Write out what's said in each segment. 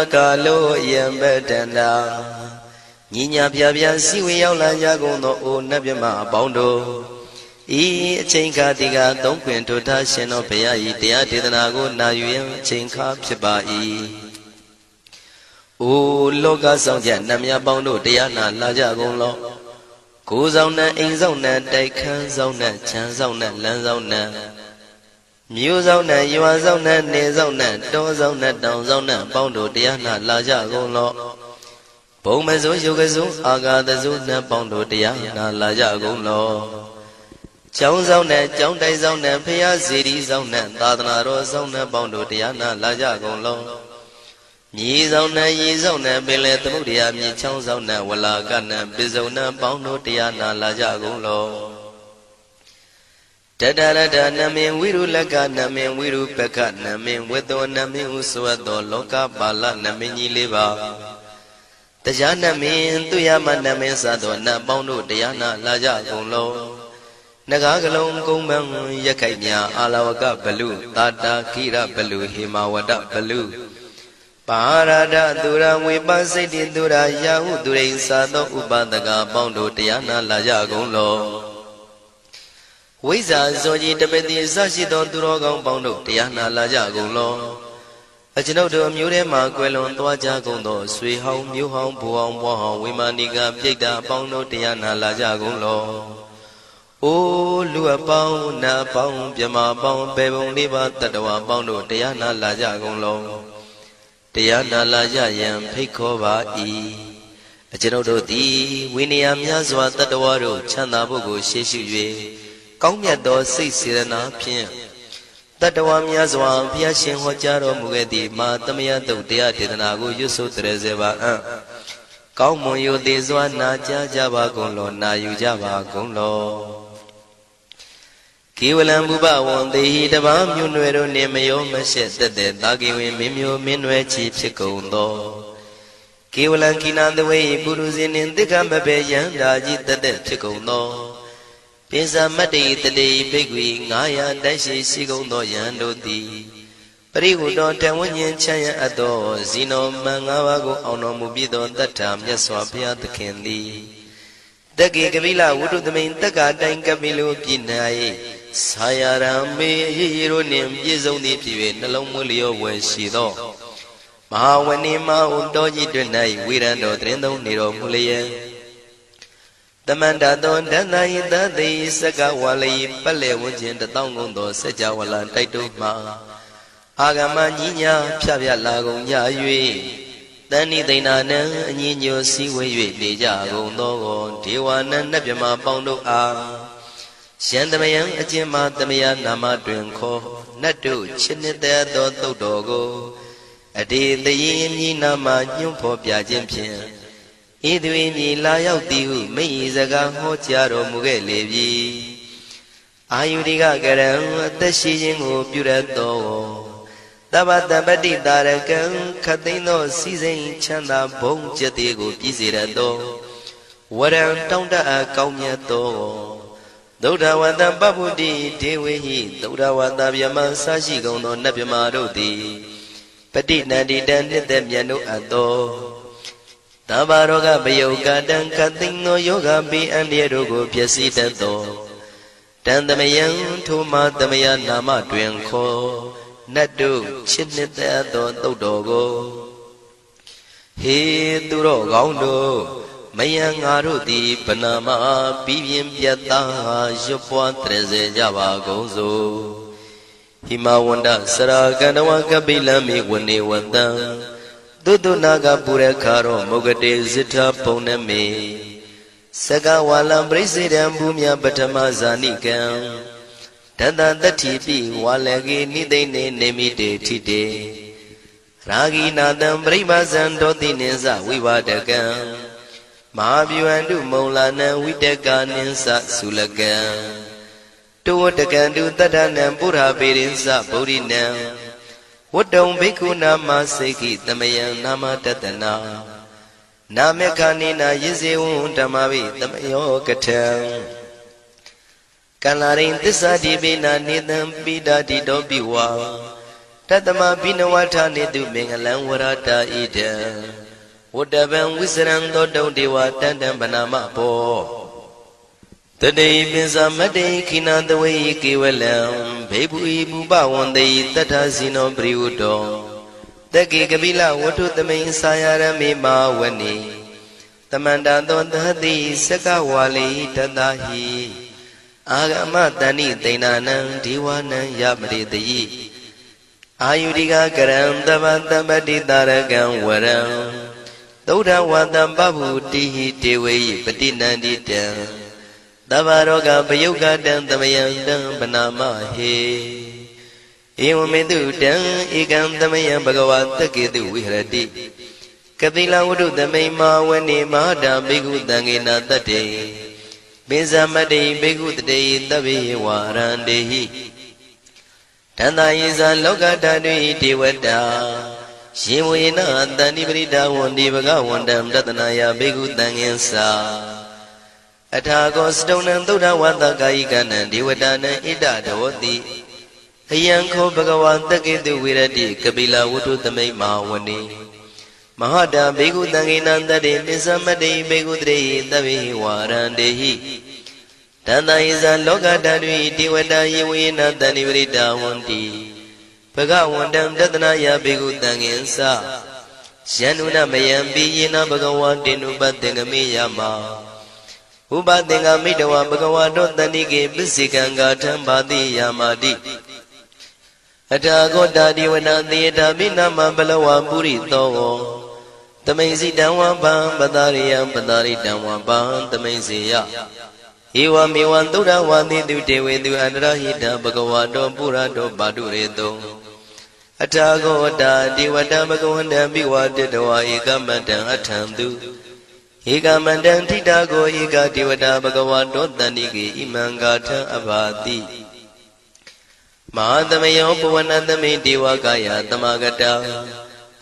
နာကာလောယံပတန္တာညီညာပြပြစီဝေရောက်လာကြကုန်သောအိုနတ်မြမအပေါင်းတို့ဤအချိန်ခါတိကသုံးခွင်ထိုထားရှင်တော်ဘုရားဤတရားဒေသနာကိုနာယူရင်အချိန်ခါဖြစ်ပါ၏အိုလောကဆောင်ကြနတ်မြပေါင်းတို့တရားနာလာကြကုန်လောကိုယ်ဆောင်နဲ့အိမ်ဆောင်နဲ့တိုက်ခန်းဆောင်နဲ့ခြံဆောင်နဲ့လမ်းဆောင်နဲ့ မြို့ဆောင်နဲ့ရွာဆောင်နဲ့နေဆောင်နဲ့တောဆောင်နဲ့တောင်ဆောင်နဲ့ပေါင်းတို့တရားနာလာကြကုန်လောဘုံမစိုးယုတ်ကစိုးအာဂါတစိုးနဲ့ပေါင်းတို့တရားနာလာကြကုန်လောကျောင်းဆောင်နဲ့ကျောင်းတိုက်ဆောင်နဲ့ဖရာစီရီဆောင်နဲ့သာသနာတော်ဆောင်နဲ့ပေါင်းတို့တရားနာလာကြကုန်လောမြေဆောင်နဲ့ရေဆောင်နဲ့ပင်လေသမုဒ္ဒရာမြေချောင်းဆောင်နဲ့ဝလာကနဲ့ပိစုံနဲ့ပေါင်းတို့တရားနာလာကြကုန်လော တတရတနမင်ဝိရုလကနမင်ဝိရုပကနမင်ဝေတောနမင်ဥသဝတ္တောလောကပါလနမင်ကြီးလေးပါတရားနမင်သူရမနမင်စသောနတ်ပေါင်းတို့တရားနာလာကြကုန်လောနဂါကလုံးကုံမံရခိုက်မြအာလဝကဘလူတာတာခိရဘလူဟေမဝဒဘလူပါရဒသူရဝေပစိတ်တိသူရယာဟုသူရိသာသောဥပဒကပေါင်းတို့တရားနာလာကြကုန်လော ဝိဇ္ဇာဇောကြီးတပတိအစရှိသောသူတော်ကောင်းပေါင်းတို့တရားနာလာကြကုန်လောအကျွန်ုပ်တို့အမျိုးထဲမှာကွယ်လွန်သွားကြကုန်သောဆွေဟောင်းမျိုးဟောင်းဘူဟောင်းဘွားဟောင်းဝိမာနိကပြိတ္တာအပေါင်းတို့တရားနာလာကြကုန်လောအိုးလူအပေါင်းနတ်အပေါင်းမြမအပေါင်းပေပုံလေးပါတတ္တဝါအပေါင်းတို့တရားနာလာကြကုန်လောတရားနာလာကြရန်ဖိတ်ခေါ်ပါ၏အကျွန်ုပ်တို့သည်ဝိနည်းများစွာတတ္တဝါတို့ချမ်းသာဖို့ကိုရှေ့ရှု၍ ကောင်းမြတ်သောစိတ်စေတနာဖြင့်တတ္တဝါများစွာဘုရားရှင်ဟောကြားတော်မူခဲ့သည့်မာသမယတုတ်တရားဒေသနာကိုရွတ်ဆိုတရစေပါအံ့ကောင်းမွန်ယိုသေးစွာနာကြားကြပါကုန်လောနာယူကြပါကုန်လောကေဝလံဘုဘဝံတေဟိတပါမြွနွယ်တို့နှင့်မယောမရှက်သက်သက်တာကေဝင်မင်းမျိုးမင်းနွယ်ချီဖြစ်ကုန်သောကေဝလံကိနာသဝေပုရုဇဉ်နှင့်တိက္ခမဘေယံဓာကြီးသက်သက်ဖြစ်ကုန်သော ပိဇာမတ္တိတတိဘိက္ခွေ900တိုက်ရှိရှိကုန်သောယံတို့သည်ပရိဟုတောတဝဉ္ဉ္ချမ်းရအပ်သောဇီနောမံ၅ပါးကိုအောင်တော်မူပြီးသောတတ္ထာမြတ်စွာဘုရားသခင်သည်တက္ကေကပိလဝုဒ္ဓသမိန်တက္ကာတိုင်ကပိလိုပြည်၌ဆာယရံမေအရေးရတို့နှင့်ပြည့်စုံသည်ဖြစ်၍နှလုံးမွေးလျောဝယ်ရှိသောမဟာဝဏိမဟုတောကြီးတွင်၌ဝိရံတော်တရင်သုံးနေတော်မူလျက်တ မန္တသောဒန္တယိတသိစကဝါလိပက်လေဝန်းကျင်တထောင်ကုန်သောစัจ java လံတိုက်တို့မှာအာဂမညီညာဖြဖြလာကုန်ကြ၍တဏိသိဏနံအညီညွတ်စည်းဝေး၍နေကြကုန်သောဒေဝနံနတ်မြမပေါင်းတို့အားရှန္တမယံအကျဉ်းမှာတမယနာမတွင်ခေါ်နတ်တို့ချစ်နှစ်သက်သောသုတ်တော်ကိုအတေတရင်မြည်နာမှာညွှန်ဖော်ပြခြင်းဖြင့် ဤသူ၏မြည်လာရောက်သည်ဟုမိဤစကားဟောကြားတော်မူခဲ့လေပြီအာယုရိကကရံအသက်ရှိခြင်းကိုပြုရသောတပ္ပတပတိတာရကံခသိန်းသောစီစိန်ချမ်းသာဘုံကျက်သေးကိုပြည့်စေရသောဝရံတောင်းတအကောင်းမြတ်သောသုဒ္ဓဝတ္တပပ္ပုတိဒေဝေဟိသုဒ္ဓဝတ္တဗျမဆရှိကုန်သောနတ်ဗျမတို့သည်ပဋိနန္တိတံနှစ်သက်မြတ်တို့အပ်သော သဗ္ဗရောဂပယုတ်ကတံကသိင်သောယောဂပိအန္တရတို့ကိုပျက်စီးတတ်သောတန်တမယံထိုမတမယနာမတွင်ခေါ်နတ်တို့ချစ်နှစ်သက်သောသုတ်တော်ကိုဟေသူတော်ကောင်းတို့မယံငါတို့သည်ဗနာမပြီးပြင်းပြတ်သားရွတ်ပွားတရစေကြပါကုန်စို့ဟိမဝန္ဒစရာကန္တဝကပိလမိဝနေဝတံ သုတုနာကပုရခါရောမုဂတေဇိထဘုံနမေစကဝါလံပရိစေတံဘူမြပထမဇာနိကံတတတတိပိဝါလကေနိသိနေနေမိတေထိတေရာဂိနာတံပရိပါဇံတောတိနိသဝိဝဒကံမဟာဗျူဟန္တုမုံလာနံဝိတကာနိသသုလကံတောဝတကံတုတတ္ထနံပုရပေရိသဗုဒ္ဓိနံ ဝတ္တုံဘိက္ခုနာမစေကိတမယံနာမတတနာနာမေခာနိနာယဇေဝံဓမ္မဝိတမယောကထံကန္လာရိန်သစ္စာတိပိနာနေတံပိတာတိတောပိဝါတတမဘိနဝထာနေတုမင်္ဂလံဝရတာဣဒံဝတ္တဗံဝိစရံသောတုံဒေဝတန်တံဗနာမဘော တတေပိစမတေခိနာတဝေကေဝလံဘေဘူဤဘူပဝန္တေတတ္ထဇိနောပရိဝတ္တောတကေကပိလဝတ္ထုသမိန်စာယရမေမာဝနေတမန္တသောသတိစကဝါလိတတဟိအာဂမတဏိသိဏနံဒီဝနံယမရိတယိအာယုရိကကရံတမတမတိတာရကံဝရံသုဒ္ဓဝတံပဗုတိဟိတေဝေယပတိနန္တိတံ သဗ္ဗရောဂပယုတ်ကတံသမယံတံပနာမဟေဧဝမေတုတံဧကံသမယံဘဂဝါတက္ကေတုဝိဟရတိကတိလဝတ္ထုသမိန်မာဝနေမဟာတာဘိက္ခုတံဃေနာတတ္တေပိဇမတေဘိက္ခုတတေတဗ္ဗေဝါရန္တေဟိတန္တာယေဇာလောကဓာတုဣဒေဝတာရှင်ဝေနတန္တိပရိဒါဝန္ဒီဘဂဝန္တံတတနာယဘိက္ခုတံငင်္စာ အထာကောစတုံနံသုဒ္ဓဝါသကာယိကနံဒေဝတာနံဣဒဒေဝတိအယံခောဘဂဝါတက္ကေတုဝိရတိကပိလဝတ္ထုသမိတ်မဟာဝနေမဟာတာဘေကုတံငေနံတတေပိသမတေဘေကုတရေသဗ္ဗေဝါရန္တေဟိတန္တယိဇာလောကတတွင်ဒေဝတာယေဝေနတန္တိပရိတာဝန္တိဘဂဝန္တံတတနာယဘေကုတံငင်္စယန္နုနမယံပိယေနဘဂဝါတေနုပတ္တေငမေယမ ဥပသင်္ကမိတဝဘဂဝါတောတဏိကေပစ္စေကံဂါထံဘာတိယာမာတိအထာဂောတာဒီဝနာသေတာမိနာမဘလဝပုရိသောတမိန်စီတံဝံပံပတာရိယံပတာရိတံဝံပံတမိန်စီယဧဝမေဝံသုဒ္ဓဝါတိတုတေဝေတုအန္တရဟိတဘဂဝါတောပုရတောပါတုရေတောအထာဂောတာဒီဝတံဘဂဝန္တံပိဝတတဝါဧကမတံအထံသူ ဧကမန္တံထိတာကိုဧကဒေဝတာဘဂဝါတောတန္တိကေဣမံဂါထံအဘာတိမဟာသမယောပဝနသမိဒေဝကာယသမဂတ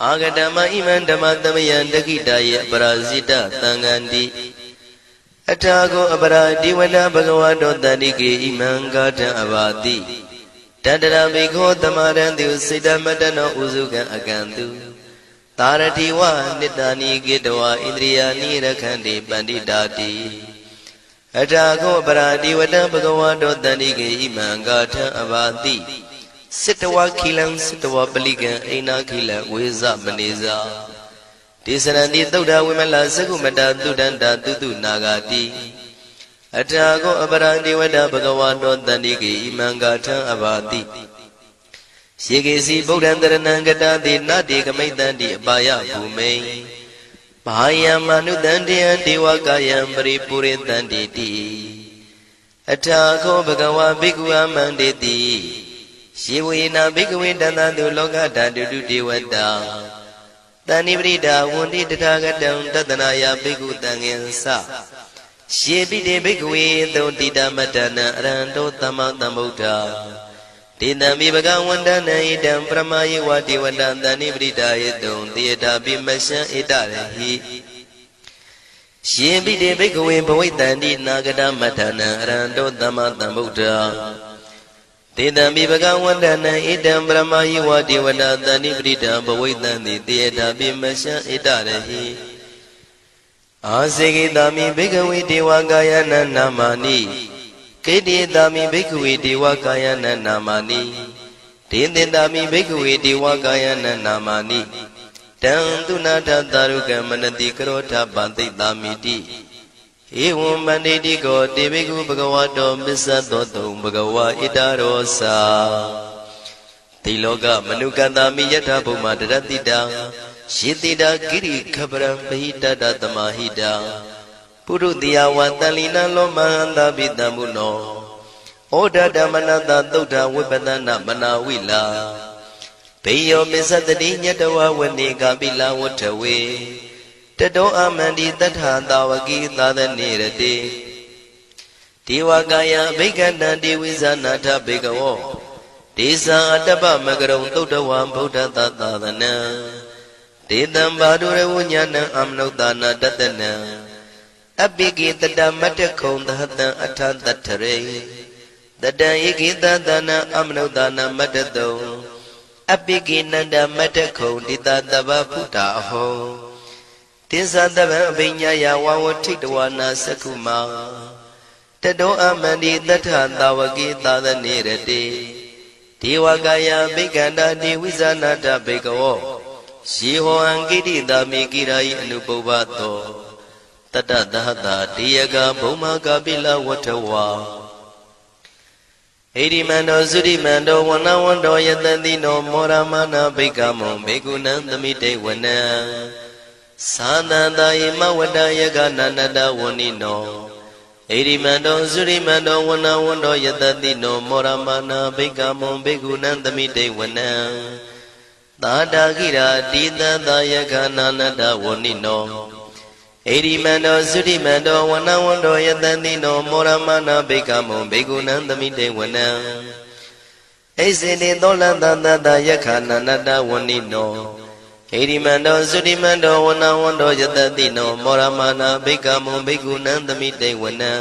အာဂတမဣမံဓမ္မသမယံတခိတယေပရာဇိတသံဃန္တိအထာကိုအပရာဒီဝနာဘဂဝါတောတန္တိကေဣမံဂါထံအဘာတိတတရဘိခောသမရံတုစိတမတနောဥစုကံအကံတု သာရတိဝနိတ္တနိကေတဝဣန္ဒြိယာနိရခန္တိပန္တိတာတိအထာခောပရာတိဝတံဘဂဝါတောတန္တိကေဣမံဂါထံအဘာတိစိတဝခိလံစိတဝပလိကံအိနာခိလံဝေဇမနေဇာဒေသရတိသုဒ္ဓဝိမလသကုမတသုဒန္တာတုတုနာဂာတိအထာခောအပရာတိဝတဘဂဝါတောတန္တိကေဣမံဂါထံအဘာတိ ယေကေစီဗုဒ္ဓံတရဏံကတာတိနတေကမိတ္တံတိအပါယဘူမိန်ဘာယံမနုတံတေယံဒေဝကာယံပရိပုရိတံတိတိအထာခောဘဂဝါဘိက္ခုအမန္တေတိယေဝေနာဘိက္ခဝေတသတုလောကဓာတုတုဒေဝတာတဏိပရိဒါဝန္တိတထာဂတံတတနာယဘိက္ခုတံငင်္စရှေပိတေဘိက္ခဝေသုံတိတမတ္တနံအရဟံတောသမ္မာသမ္ဗုဒ္ဓ တေတံမိဘဂဝန္တနံဣတံပရမယေဝတိဝတံတဏိပရိဒါယေတုံတေတာပိမရှံဣတရဟိရှင်ပိတေဘိက္ခဝေဘဝိတံတိနာဂတမတ္တနံအရဟံတောသမ္မာသမ္ဗုဒ္ဓတေတံမိဘဂဝန္တနံဣတံပရမယေဝတိဝတံတဏိပရိဒံဘဝိတံတိတေတာပိမရှံဣတရဟိအာစေကိတာမိဘိက္ခဝေဒေဝကာယနနာမာနိ ကေတိတာမိဘိက္ခဝေဒေဝကာယနနာမာနိဒေသင်တာမိဘိက္ခဝေဒေဝကာယနနာမာနိတံသူနာထသာရုကမနတိကရောထပန္တိတာမိတိဧဝံမန္တိတိကောတေဘိကုဘဂဝတောမစ္ဆသောတုံဘဂဝါဣတရောစာတိလောကမနုကတာမိယထာဘုမတရတိတာယေတိတာကိရိခပရံပဟိတတသမာဟိတာ ပုရုတိယဝတလိနလောမဟန္တာပိတံမုနောဩဒဓမ္မနတသုဒ္ဓဝိပဒနာမနာဝိလာဘေယောမစ္စတတိညတဝဝနေကပိလဝထဝေတတောအမန္တိတထာတာဝကိသာသနေရတိဒေဝကာယဘိက္ခန္တံဒေဝိဇာနာထဘေကဝောဒေသံအတ္တပမကရုံသုတ်တဝံဗုဒ္ဓသာသာသနံဒေတံဘာဒုရဝညာဏံအမနုဿာနာတတနံ အပိကိတတမတ္တခုံသဟတံအထတထရေတတံဧကိတသနံအမနုဿာနာမတ္တတုံအပိကိနန္ဒမတ္တခုံတိတတဗ္ဗဖုတာအဟောတိသတဗံအဘိညာယဝဝထိတဝနာသက္ခုမာတတောအမန္တိတထသာဝကိသာသနေရတိဒေဝကာယဘိက္ခန္တာတိဝိဇာနာတဘိကဝောယေဟောအံကိတိတာမိကိရာယအနုပုဗ္ဗတော တတသဟတာတေယကဘုံမာကပိလဝထဝါဣရိမန္တောသုရိမန္တောဝနဝန္တောယတတိနောမောရမနာဘိကမောဘေကုဏံသမိတေဝနံသာနန္တယေမဝတ္တယကနန္တတဝဏိနောဣရိမန္တောသုရိမန္တောဝနဝန္တောယတတိနောမောရမနာဘိကမောဘေကုဏံသမိတေဝနံသာတာခိရာတိတသယကနာနတဝဏိနော ဣရိမန္တောသုရိမန္တောဝနဝန္တောယတတိနောမောရမနာဘိကမောဘေကုဏံသမိတေဝနံဣစေတိသောလန္တတတယခာနန္တဝဏိနောဣရိမန္တောသုရိမန္တောဝနဝန္တောယတတိနောမောရမနာဘိကမောဘေကုဏံသမိတေဝနံ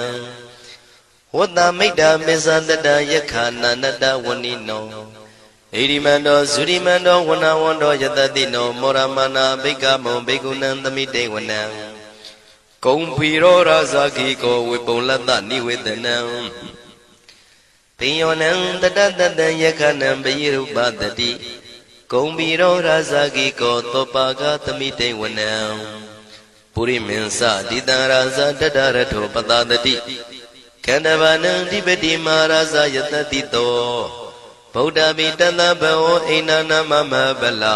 ဝတ္တမိတ္တာမစ္ဆတတယခာနန္တဝဏိနောဣရိမန္တောသုရိမန္တောဝနဝန္တောယတတိနောမောရမနာဘိကမောဘေကုဏံသမိတေဝနံ ကုံဖီရောရာဇာခိကောဝေပုံလတ္တနိဝေဒနံပိယောနံတတတတံယခနံပိရုပတတိကုံဖီရောရာဇာခိကောသောပါကသမိတေဝနံပုရိမင်းစတိတံရာဇာတတရထောပတတတိကန္တဗနံဓိပတိမာရာဇာယတတိတောဗုဒ္ဓမိတတဘောအိနာနမမဗလာ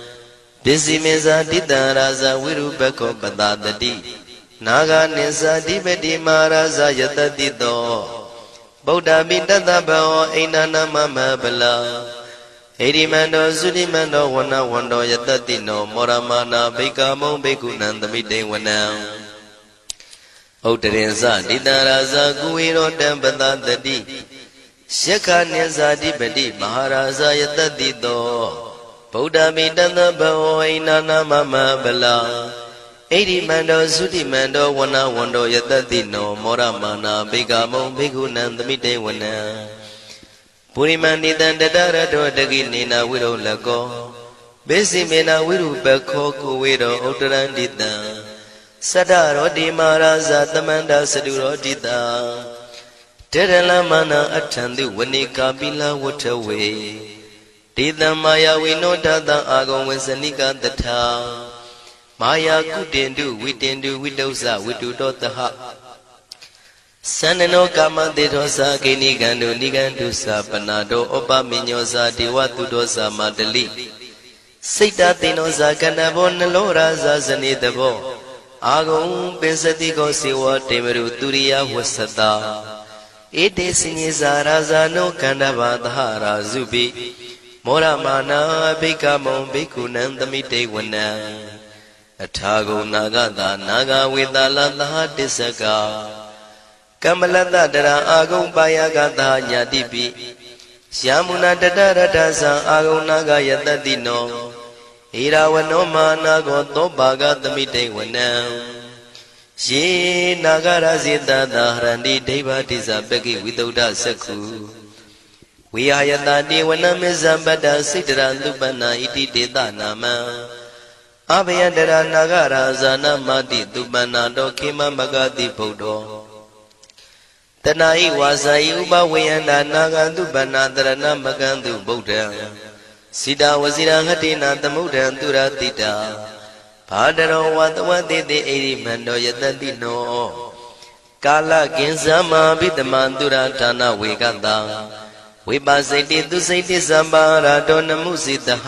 ပစ္စည်းမေဇာတိတံရာဇဝိရုပခောပတတတိနာဂာနိသတိပတိမာရာဇယတတိတောဗုဒ္ဓမိတတဘောအိန္ဒနာမမဗလာဣရိမန္တောသုတိမန္တောဝနဝန္တောယတတိနောမောရမနာဘိကမုံဘိက္ခုနံသမိတေဝနံဥဒရင်စတိတံရာဇကုဝေရောတံပတတတိယက္ခနိသတိပတိမဟာရာဇယတတိတော ဗုဒ္ဓမိတသဘဝိနာနာမမဗလာဣရိမန္တောသုတိမန္တောဝနဝန္တောယတတိနောမောရမာနာဘေကမုံဘေကုဏံသမိတေဝနံပုရိမန္တိတံတတရတောတကိနေနာဝိရုလကောဘေစီမေနာဝိရုပခောကိုဝေရောဥတရန္တိတံသတ္တရောတိမာရာဇသမန္တာစတုရောတိတံတေရလမနာအထံတုဝနိကာပိလဝထဝေ ဒေတံမာယာဝိနောတတံအာဂုံဝေစနိကတထာမာယာကုတင်တုဝိတင်တုဝိတုဇဝိတုတောတဟသန္နနောကာမတေသောသာဂိနိကံတုနိကံတုသာပနာတောဩပမညောသာဒေဝတုတောသာမတလိစိတ်တသိနောသာကဏဘောနလောရာဇာဇနေတဘောအာဂုံပင်စတိကောစေဝတေမရုသူရိယဝဆတာဧတေစညေဇာရာဇာနောကန္တဘာသဟရာဇုပိ မောရမာနာဘိကမုံဘိက္ခုနံသမိတေဝနံအထာဂုံနာဂတာနာဂဝေတလသဟတစ္စကကမ္မလတတရာအာဂုံပါယကတာညာတိပိယာမုနာတတရတသံအာဂုံနာဂယတတိနောဣရာဝနောမာနာကောသောပါကသမိတေဝနံယေနာဂရဇေတသာဟရန္တိဒိဗ္ဗတိဇပကိဝိတုဒ္ဓစက္ခု ဝိဟာယတတိဝနမေဇံပတ္တစိတ္တရသုပနာဣတိတေတနာမံအဘယတရနာဂရာဇာနမတိသုပနာတောခေမမဂတိဗုဒ္ဓောတနာဤဝါစာဤဥပဝေယန္တာနာဂသုပနာတရဏမကံတုဗုဒ္ဓံစိတာဝစီရဟတိနာသမုဒ္ဒံသူရတိတာဘာတရောဝတဝတိတိဣရိမန္တောယတတိနောကာလကင်ဇမဘိတမံသူရဌာနဝေကတံ ဝိပါစိတိသူစိတိသံပါရာတောနမှုစိတဟ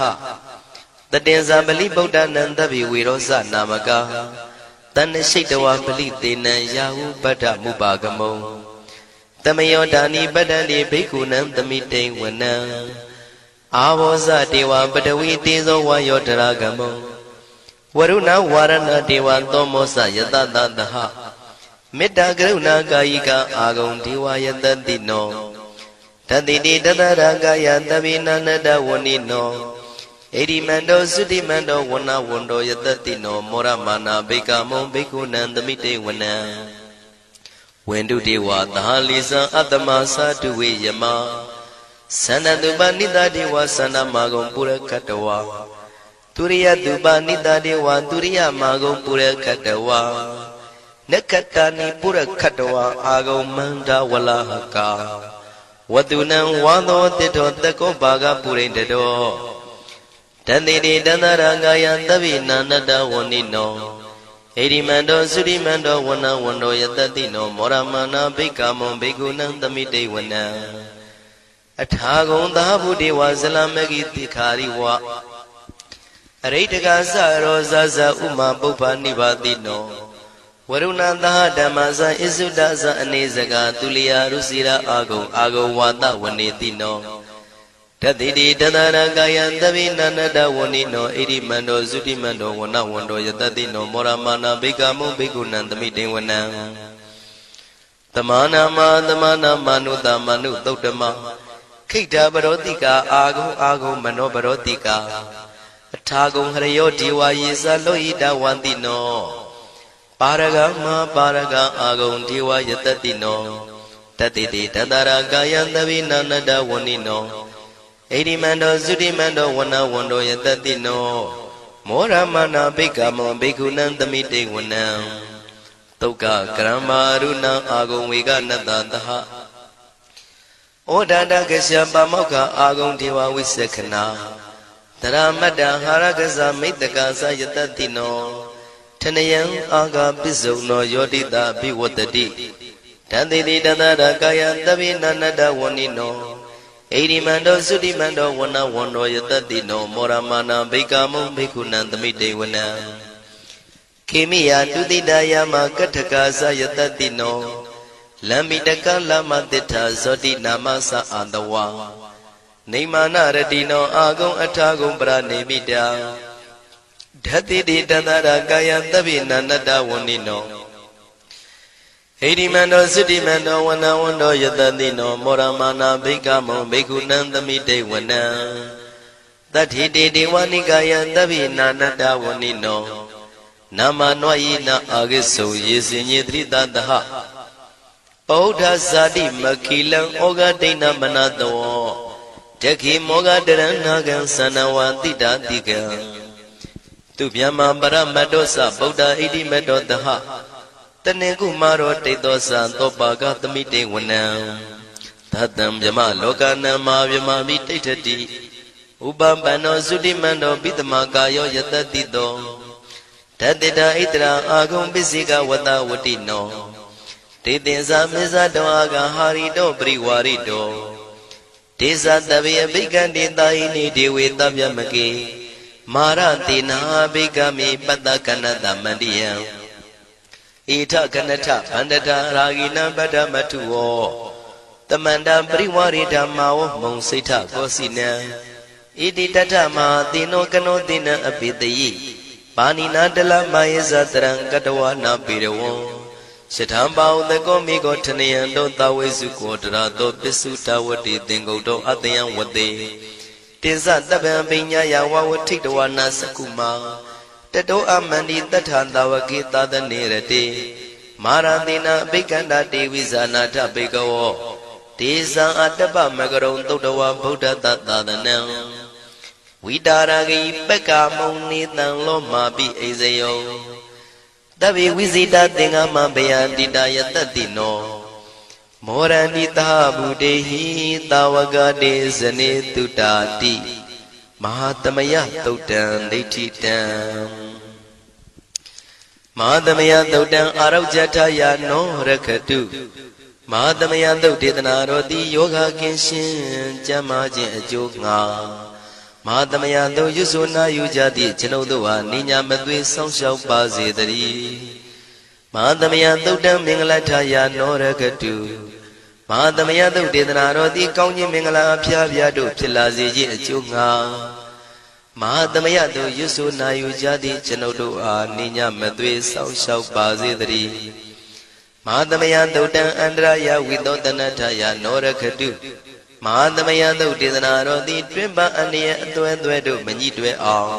တတင်္ဇာပလိဗုဒ္ဓနံတဗ္ဗေဝေရောဇနာမကတဏ္ဍရှိတဝပလိတေနံယာဟုပတ္ထမုပါကမုံတမယောဒာနိပတ္တန္တိဘိက္ခုနံသမိတိဝနံအာဘောဇတေဝပတဝီတေဇောဝါယောတရာကမောဝရုဏဝါရဏတေဝသောမောစယတတတဟမေတ္တာကရုဏာကာယိကအာဂုံဒေဝယတတိနော တတိတိတတရာကာယတပိနနတဝဏိနောဣတိမန္တောသုတိမန္တောဝဏဝန္တောယတတိနော မောရမာနာဘေကမုံဘေကုဏံသမိတေဝနံဝန္တုတေဝသဟာလီဇံအတ္တမသာတုဝေယမသန္တတုပနိတတေဝသန္တမာကုံပုရကတဝါသူရိယတုပနိတတေဝသူရိယမာကုံပုရခတဝနက္ခတာနိပုရခတဝအာဂုံမန္တဝလဟကာ ဝတုနံဝါသောတိတောတကောဘာဂပုရိတတောတန်တိတိတန္တရာဂာယသဗ္ဗိနာနတဝဏိနောဣရိမန္တောသုရိမန္တောဝနဝန္တောယတတိနောမောရမနာဘိက္ခမောဘိက္ခုနံသမိတေဝနံအထာဂုံသာဗုဒေဝဇလမဂိတိခာရိဝအရိတကသရောဇဇဥမာပုပ္ပနိဗ္ဗာတိနော ဝရုဏသဟဓမ္မဇံဣစုဒဇံအနေစကာသူလျာရုစီရာအာဂုံအာဂုံဝါဒဝနေတိနောတတိတိတတရကာယံသဗိနန္တဝဏိနောဣရိမန္တောသုတိမန္တောဝနဝန္တောယတတိနောမောရမာနာဘိကမုဘိက္ခုနံသမိတေဝနံသမာနာမသမာနာမနုတမနုသုတ်တမခိတ္တပရောတိကာအာဂုံအာဂုံမနောပရောတိကာအထာဂုံဟရယောဒီဝါယေသလောဣတဝန္တိနော ပါရဂမပါရဂအာဂုံဒီဝါယတတိနောတတိတိတတရာကာယံသဗိနာနတဝဏိနောဣရိမန္တောသုတိမန္တောဝနဝန္တောယတတိနောမောရမနာဘိက္ခမောဘိက္ခုနံသမိတေဝနံတုတ်ကကရမရုဏံအာဂုံဝေကနတသဟဩဒန္တကရှပမောက္ခအာဂုံဒေဝဝိသခနာတရမတ္တဟာရကဇမိတ္တကသယတတိနော ထနယံအာဂပစ္စုံနောယောတိတာဘိဝတ္တိတန်တိတိတတရကာယသဗ္ဗိနန္တဝဏိနောဣရိမန္တောသုတိမန္တောဝနဝန္တောယတတိနောမောရမာနာဘိကာမုဘိက္ခုနံသမိတေဝနံခေမိယတုတိတယမကထကာသယတတိနောလမ္မိတကလမတိထာဇောတိနာမသအာတဝါနေမာနရတိနောအာဂုံအထာဂုံပရနေမိတာ ဓတ္တိတိတတရာကာယသဗ္ဗိနန္တဝဏိနောဟိရိမန္တောသုတိမန္တောဝနဝန္တောယတတိနောမောရမာနာဘိကမောဘိက္ခုနံသမိတေဝနံတတ္ထိတေဒေဝနိကာယသဗ္ဗိနာနတဝဏိနောနာမနောယိနာအာဂိစုယေစင်ညေတိတတဟပောဓဇာတိမခိလံဩဃဒိဏမနတောတခိမောဃတရဏဂံသနဝတိတာတိကံ သူဗျမပရမတ္တောသဗုဒ္ဓဣတိမတ္တောတဟတနေကုမာရောတိတ်သောသံသောပါကသမိတေဝနံသတ္တံဗျမလောကနံမာဗျမမိတိဋ္ဌတိဥပပန္နောသုတိမန္တောပိတမကာယောယတတိတောဓတ္တိတာဣတရာအာဂုံပစ္စိကဝတဝတိနောတေတင်္စာမေဇတောအာဂဟာရိတောပရိဝါရိတောဒေသတဗေအဘိကံတေတာဟိနိဒေဝေတဗျမကေ မာရတေနာဘိကမိပတ္တကနတမန္တိယံဣထကနထဗန္တတာရာဂိနံပတ္တမထုဝောတမန္တပရိဝရိဓမ္မာဝမုံစိဋ္ဌကောစီနံဣတိတထမဟာတိနောကနောတိနံအပိတယိပါဏိနာတလမယေဇတရံကတဝနာပေရဝံယထံပါဥတကောမိကောထနယံတောတဝေစုကောတရာတောပစ္စုတဝတိသင်္ကုတ်တောအတယံဝတေ တင်္စတပံပိညာယဝဝထိတဝနာစကုမာတတောအမန္တိတထံတဝကေသာသနေရတေမာရတိနာအဘိကန္တာတေဝိဇာနာထဘေကဝောဒေဇံအတ္တပမကရုံသုတ်တဝဗုဒ္ဓတသာသနံဝိတာရဂိပက္ကမုံနေတံလောမာပိအိဇယောတဗေဝိဇိတသင်္ကမဘယတိတယတတိနော မောရဏိတာဗုတေဟိတာဝကတေဇနေတုတာတိမဟာသမယသုတ်တံဒိဋ္ဌိတံမဟာသမယသုတ်တံအာရုဇထယာနောရခတုမဟာသမယသုတ်ဒေသနာတော်တိယောဂကင်းရှင်ကျမ်းမာခြင်းအကျိုးငါမဟာသမယသုတ်ရွဆိုနာယူကြသည့်ကျွန်ုပ်တို့ဟာနိညာမသွေဆောင်းလျှောက်ပါစေတည်း မဟာသမယသုတ်တံမင်္ဂလထယာနောရခတုမဟာသမယသုတ်ဒေသနာတော်သည်ကောင်းခြင်းမင်္ဂလာအဖျားဖျားတို့ဖြစ်လာစေခြင်းအကျိုးငှာမဟာသမယတို့ရွတ်ဆိုနာယူကြသည့်ကျွန်ုပ်တို့အားနိညာမသွေစောင့်ရှောက်ပါစေတည်းမဟာသမယသုတ်တံအန္တရာယဝိသောတနထယနောရခတုမဟာသမယသုတ်ဒေသနာတော်သည်တွင်ပအန္တရာအသွဲသွဲတို့မညှိတွဲအောင်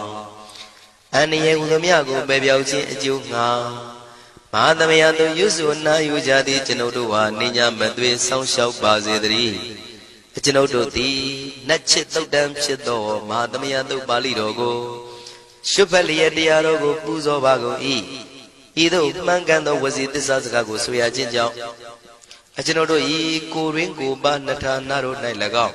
အန္တရာဟူသည်မြကိုပယ်ပြောက်ခြင်းအကျိုးငှာ မဟာသမယတို့ရွတ်ဆိုနာယူကြသည့်ကျွန်ုပ်တို့ဟာနိညာမသွေစောင့်ရှောက်ပါစေတည်းကျွန်ုပ်တို့သည်နတ်ချစ်တုတ်တံဖြစ်သောမဟာသမယသုတ်ပါဠိတော်ကိုရှုဖက်လျက်တရားတော်ကိုပူဇော်ပါကုန်၏ဤသို့မှန်ကန်သောဝစီသစ္စာစကားကိုဆိုရခြင်းကြောင့်အကျွန်ုပ်တို့ဤကိုရင်းကိုပါနှစ်ဌာနတို့၌၎င်း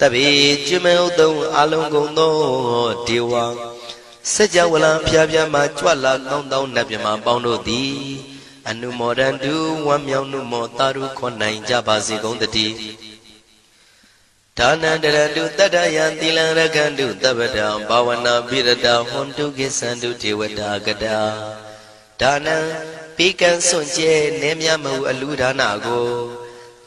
တပိကျွမေဥတုံအလုံးကုန်သောဒေဝစัจ java လံဖျားဖျားမှကြွလာကောင်းသောနတ်မြမပေါင်းတို့သည်အနုမောဒန္တုဝမ်းမြောက်နှုမောတာရုခွန်နိုင်ကြပါစေကုန်တည်းဒါနန္တရတုတတ္တယံသီလံရကန္တုတပ္ပတံဘာဝနာပိရတဟွန်တုကိသန္တုဒေဝတာကတာဒါနံပိကံစွန့်ကျဲနေမြမဟုအလူဒါနကို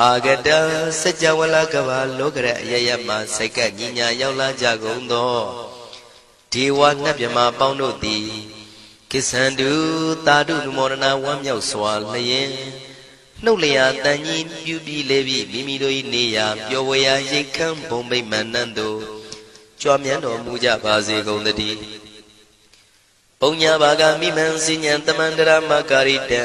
အာဂတစัจ java လကဘာလောကရအယယမစိတ်ကညီညာရောက်လာကြကုန်သောဒေဝနတ်မြမပေါင်းတို့သည်ကိစ္ဆန္တုတာတုနုမောဒနာဝမ်းမြောက်စွာလျင်နှုတ်လျာတန်ကြီးပြူပြီးလေပြီးမိမိတို့၏နေရာပျော်ဝေရာရိတ်ခမ်းဘုံမိတ်မန္တန်တို့ကြွားမြန်းတော်မူကြပါစေကုန်တည်းပုံညာဘာဂမိမံစဉ္ဉံတမန္တရမကာရိတံ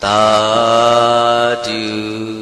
Tadu. Ta